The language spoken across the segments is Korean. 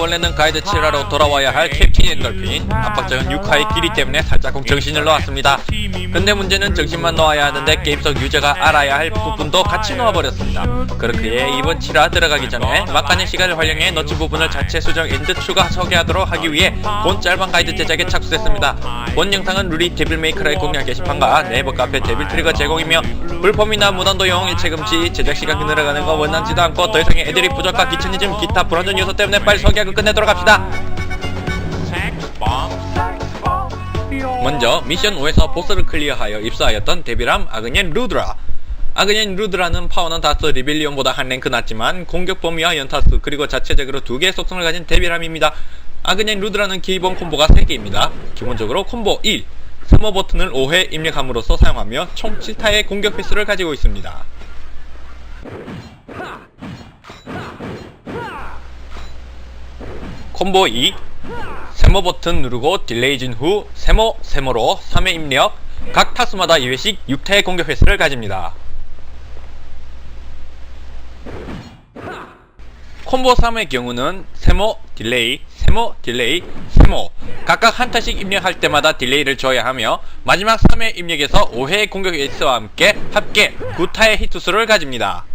원래는 가이드 7화로 돌아와야 할 캡틴 엔돌핀. 압박적인 6화의 길이 때문에 살짝쿵 정신을 놓았습니다. 근데 문제는 정신만 놓아야 하는데 게임 속 유저가 알아야 할 부분도 같이 놓아버렸습니다. 그렇기에 이번 7화 들어가기 전에 막간의 시간을 활용해 놓친 부분을 자체 수정 앤드 추가 소개하도록 하기 위해 본 짧은 가이드 제작에 착수했습니다. 본 영상은 루리 데빌 메이커의 공략 게시판과 네이버 카페 데빌 트리거 제공이며 불법이나 무단도용 일체 금지 제작 시간이 늘어가는 거 원하지도 않고 더 이상의 애들이 부족과 귀차니즘 기타 불안전 요소 때문에 빨리 소개하고 끝내도록 합시다. 먼저 미션 5에서 보스를 클리어하여 입수하였던 데빌함 아그니엔 루드라. 아그니엔 루드라는 파워는 다스 리빌리온보다 한 랭크 낮지만 공격 범위와 연타수 그리고 자체적으로 두 개의 속성을 가진 데빌함입니다. 아그니엔 루드라는 기본 콤보가 3개입니다. 기본적으로 콤보 1 스모 버튼을 5회 입력함으로써 사용하며 총 7타의 공격 횟수를 가지고 있습니다 콤보 2 세모 버튼 누르고 딜레이 준후 세모, 세모로 3회 입력 각 타수마다 2회씩 6타의 공격 횟수를 가집니다. 콤보 3의 경우는 세모, 딜레이, 세모, 딜레이, 세모 각각 한 타씩 입력할 때마다 딜레이를 줘야 하며 마지막 3회 입력에서 5회의 공격 횟수와 함께 합계 9타의 히트수를 가집니다.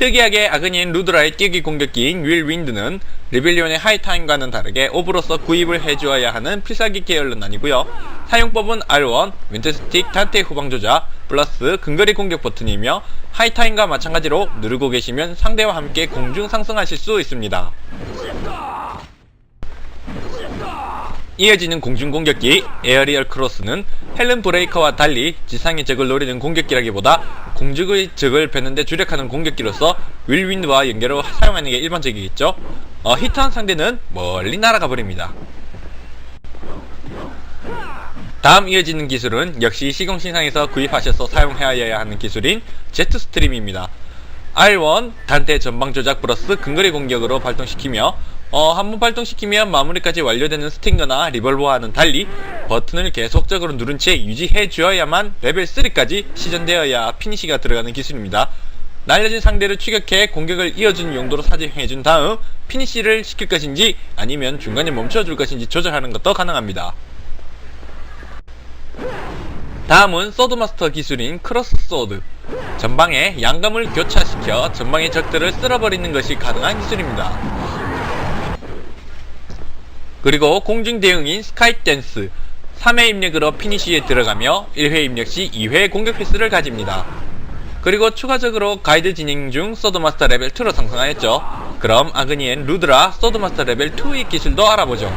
특이하게 아그니엔 루드라의 뛰기 공격기인 윌 윈드는 리빌리온의 하이타임과는 다르게 오브로서 구입을 해주어야 하는 필살기 계열은 아니고요. 사용법은 R1, 윈드스틱 단테 후방 조작, 플러스 근거리 공격 버튼이며 하이타임과 마찬가지로 누르고 계시면 상대와 함께 공중 상승하실 수 있습니다. 이어지는 공중 공격기 에어리얼 크로스는 헬름 브레이커와 달리 지상의 적을 노리는 공격기라기보다 공중의 적을 뱉는데 주력하는 공격기로서 윌윈드와 연계로 사용하는 게 일반적이겠죠. 어, 히트한 상대는 멀리 날아가 버립니다. 다음 이어지는 기술은 역시 시공신상에서 구입하셔서 사용해야 하는 기술인 제트스트림입니다. R1 단대 전방 조작 플러스 근거리 공격으로 발동시키며 어, 한 번 발동시키면 마무리까지 완료되는 스팅거나 리볼버와는 달리 버튼을 계속적으로 누른 채 유지해 주어야만 레벨 3까지 시전되어야 피니시가 들어가는 기술입니다. 날려진 상대를 추격해 공격을 이어주는 용도로 사용해준 다음 피니시를 시킬 것인지 아니면 중간에 멈춰줄 것인지 조절하는 것도 가능합니다. 다음은 소드마스터 기술인 크로스 소드. 전방에 양감을 교차시켜 전방의 적들을 쓸어버리는 것이 가능한 기술입니다. 그리고 공중 대응인 스카이 댄스. 3회 입력으로 피니시에 들어가며 1회 입력 시 2회 공격 횟수를 가집니다. 그리고 추가적으로 가이드 진행 중 소드마스터 레벨 2로 상승하였죠. 그럼 아그니엔 루드라 소드마스터 레벨 2의 기술도 알아보죠.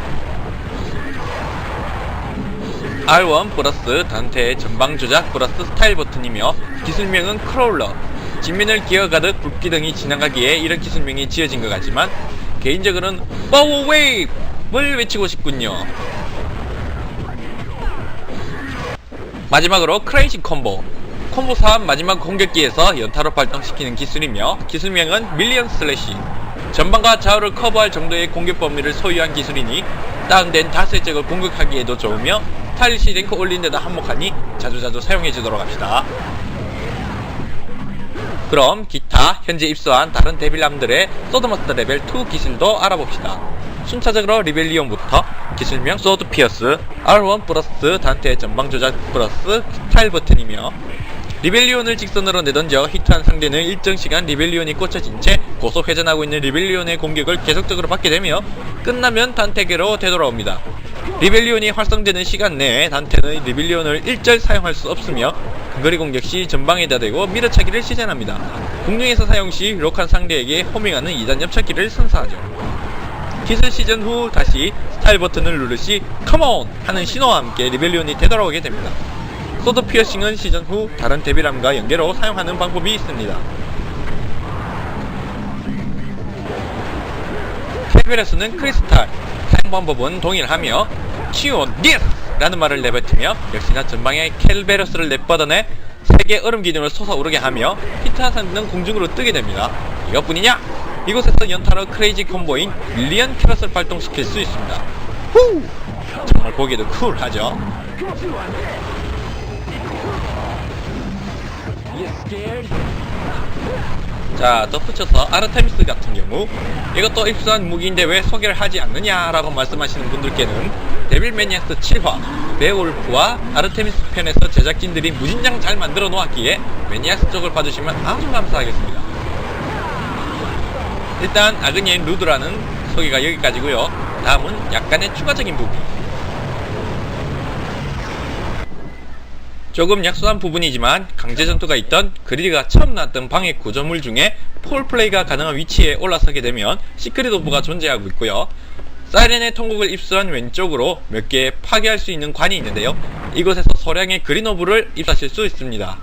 R1 플러스 단테의 전방 조작 플러스 스타일 버튼이며 기술명은 크롤러 진면을 기어가듯 불기둥이 지나가기에 이런 기술명이 지어진 것 같지만 개인적으로는 파워 웨이 브를 외치고 싶군요. 마지막으로 크레이지 콤보. 콤보 3 마지막 공격기에서 연타로 발동시키는 기술이며 기술명은 밀리언 슬래시. 전방과 좌우를 커버할 정도의 공격 범위를 소유한 기술이니 다운된 다수의 적을 공격하기에도 좋으며 스타일시 랭크 올린 데도 한몫하니 자주자주 사용해주도록 합시다. 그럼 기타 현재 입수한 다른 데빌람들의 소드마스터 레벨 2 기술도 알아봅시다 순차적으로 리벨리온부터 기술명 소드 피어스 R1 플러스 단테 전방 조작 플러스 스타일 버튼이며 리벨리온을 직선으로 내던져 히트한 상대는 일정 시간 리벨리온이 꽂혀진 채 고속 회전하고 있는 리벨리온의 공격을 계속적으로 받게 되며 끝나면 단테계로 되돌아옵니다. 리벨리온이 활성되는 시간 내에 단테는 리벨리온을 일절 사용할 수 없으며 근거리 공격 시 전방에다 대고 밀어차기를 시전합니다. 공중에서 사용 시 록한 상대에게 호밍하는 2단 옆차기를 선사하죠. 기술 시전 후 다시 스타일 버튼을 누르시 컴온 하는 신호와 함께 리벨리온이 되돌아오게 됩니다. 소드 피어싱은 시전 후 다른 데빌함과 연계로 사용하는 방법이 있습니다. 켈베레스는 크리스탈, 사용 방법은 동일하며 키온 니스! 라는 말을 내뱉으며 역시나 전방에 켈베레스를 내뻗어내 세계 얼음 기둥을 솟아오르게 하며 히트한 상대는 공중으로 뜨게 됩니다. 이것뿐이냐? 이곳에서 연타로 크레이지 콤보인 밀리언 캐럿을 발동시킬 수 있습니다. 후! 정말 보기에도 쿨하죠? 자, 덧붙여서 아르테미스 같은 경우 이것도 입수한 무기인데 왜 소개를 하지 않느냐라고 말씀하시는 분들께는 데빌 매니아스 7화 베올프와 아르테미스 편에서 제작진들이 무진장 잘 만들어 놓았기에 매니아스 쪽을 봐주시면 아주 감사하겠습니다. 일단 아그니의 루드라는 소개가 여기까지고요. 다음은 약간의 추가적인 부분. 조금 약소한 부분이지만 강제 전투가 있던 그리드가 처음 나왔던 방해 구조물 중에 폴플레이가 가능한 위치에 올라서게 되면 시크릿 오브가 존재하고 있고요. 사이렌의 통곡을 입수한 왼쪽으로 몇개 파괴할 수 있는 관이 있는데요. 이곳에서 소량의 그린 오브를 입수하실 수 있습니다.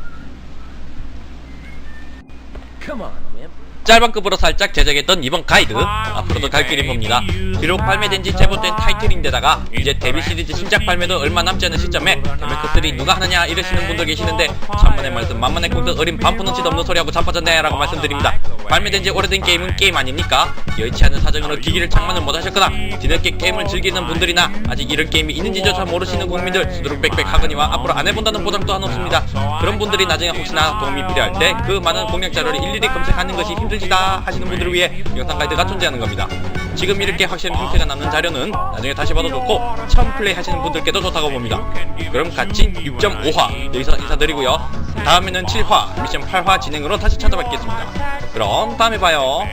짤방급으로 살짝 제작했던 이번 가이드 앞으로도 갈 길이 봅니다. 비록 발매된 지 제법 된 타이틀인데다가 이제 데뷔 시리즈 신작 발매도 얼마 남지 않은 시점에 데메크들이 누가 하느냐 이러시는 분들 계시는데 천만의 말씀 만만의 공덕 어린 반푼어치도 없는 소리하고 자빠졌네 라고 말씀드립니다. 발매된 지 오래된 게임은 게임 아닙니까? 여의치 않은 사정으로 기기를 장만을 못하셨거나 뒤늦게 게임을 즐기는 분들이나 아직 이런 게임이 있는지조차 모르시는 국민들 수두룩 빽빽 하거니와 앞으로 안 해본다는 보장 또한 없습니다. 그런 분들이 나중에 혹시나 도움이 필요할 때 그 많은 공략 자료를 일일이 검색하는 것이 힘 들지다 하시는 분들을 위해 영상 가이드가 존재하는 겁니다. 지금 이렇게 확실한 형태가 남는 자료는 나중에 다시 봐도 좋고 처음 플레이 하시는 분들께도 좋다고 봅니다. 그럼 같이 6.5화 여기서 인사드리고요. 다음에는 7화, 미션 8화 진행으로 다시 찾아뵙겠습니다. 그럼 다음에 봐요.